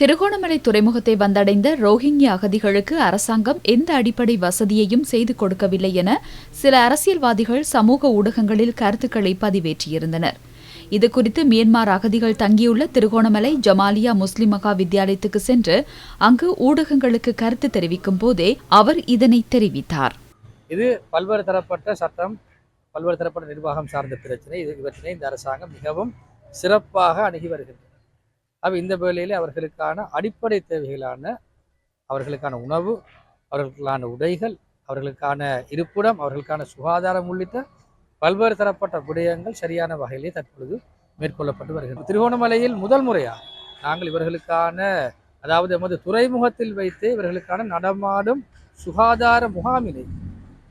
திருகோணமலை துறைமுகத்தை வந்தடைந்த ரோஹிங்கிய அகதிகளுக்கு அரசாங்கம் எந்த அடிப்படை வசதியையும் செய்து கொடுக்கவில்லை என சில அரசியல்வாதிகள் சமூக ஊடகங்களில் கருத்துக்களை பதிவேற்றியிருந்தனர். இதுகுறித்து மியன்மார் அகதிகள் தங்கியுள்ள திருகோணமலை ஜமாலியா முஸ்லிம் மகா வித்தியாலயத்துக்கு சென்று அங்கு ஊடகங்களுக்கு கருத்து தெரிவிக்கும் போதே அவர் இதனை தெரிவித்தார். இது பல்வேறு தரப்பட்ட சட்டம் பல்வேறு தரப்பட்ட நிர்வாகம் சார்ந்த பிரச்சனை. இது இவற்றினை இந்த அரசாங்கம் மிகவும் சிறப்பாக அணுகி வருகிறது அப்போ இந்த வேலையில் அவர்களுக்கான அடிப்படை தேவைகளான அவர்களுக்கான உணவு அவர்களுக்கான உடைகள் அவர்களுக்கான இருப்பிடம் அவர்களுக்கான சுகாதாரம் உள்ளிட்ட பல்வேறு தரப்பட்ட விடயங்கள் சரியான வகையிலே தற்பொழுது மேற்கொள்ளப்பட்டு வருகின்றன. திருகோணமலையில் முதல் முறையாக நாங்கள் இவர்களுக்கான அதாவது எமது துறைமுகத்தில் வைத்து இவர்களுக்கான நடமாடும் சுகாதார முகாமினை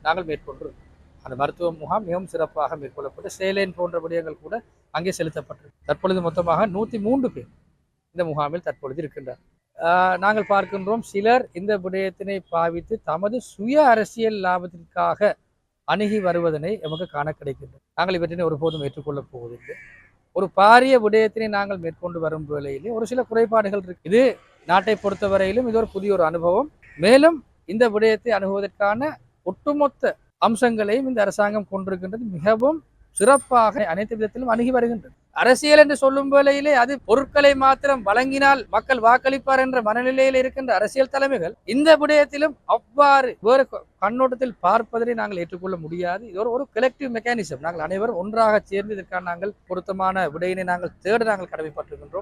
நாங்கள் மேற்கொண்டிருக்கோம். அந்த மருத்துவ முகாம் மிகவும் சிறப்பாக மேற்கொள்ளப்பட்டு சேலேன் போன்ற விடயங்கள் கூட அங்கே செலுத்தப்பட்டிருக்கு. தற்பொழுது மொத்தமாக நூற்றி மூன்று பேர் இந்த முகாமில் தற்பொழுது இருக்கின்றார். நாங்கள் பார்க்கின்றோம் சிலர் இந்த விடயத்தினை பாவித்து தமது சுய அரசியல் லாபத்திற்காக அணுகி வருவதனை எமக்கு காண கிடைக்கின்றது. நாங்கள் இவற்றினை ஒருபோதும் ஏற்றுக்கொள்ளப் போவதில்லை. ஒரு பாரிய விடயத்தினை நாங்கள் மேற்கொண்டு வரும் வேளையிலே ஒரு சில குறைபாடுகள் இருக்கு. இது நாட்டை பொறுத்தவரையிலும் இது ஒரு புதிய ஒரு அனுபவம். மேலும் இந்த விடயத்தை அணுகுவதற்கான ஒட்டுமொத்த அம்சங்களையும் இந்த அரசாங்கம் கொண்டிருக்கின்றது. மிகவும் சிறப்பாக அனைத்து விதத்திலும் அணுகி வருகின்றது. அரசியல் என்று சொல்லும் வேளையிலே அது பொருட்களை மாத்திரம் வழங்கினால் மக்கள் வாக்களிப்பார் என்ற மனநிலையில் இருக்கின்ற அரசியல் தலைமைகள் இந்த விடயத்திலும் அவ்வாறு வேறு கண்ணோட்டத்தில் பார்ப்பதனை நாங்கள் ஏற்றுக்கொள்ள முடியாது. இது ஒரு ஒரு கலெக்டிவ் மெக்கானிசம் நாங்கள் அனைவரும் ஒன்றாக சேர்ந்து இதற்கான நாங்கள் பொருத்தமான விடையினை நாங்கள் தேட நாங்கள் கடமைப்பட்டிருக்கின்றோம்.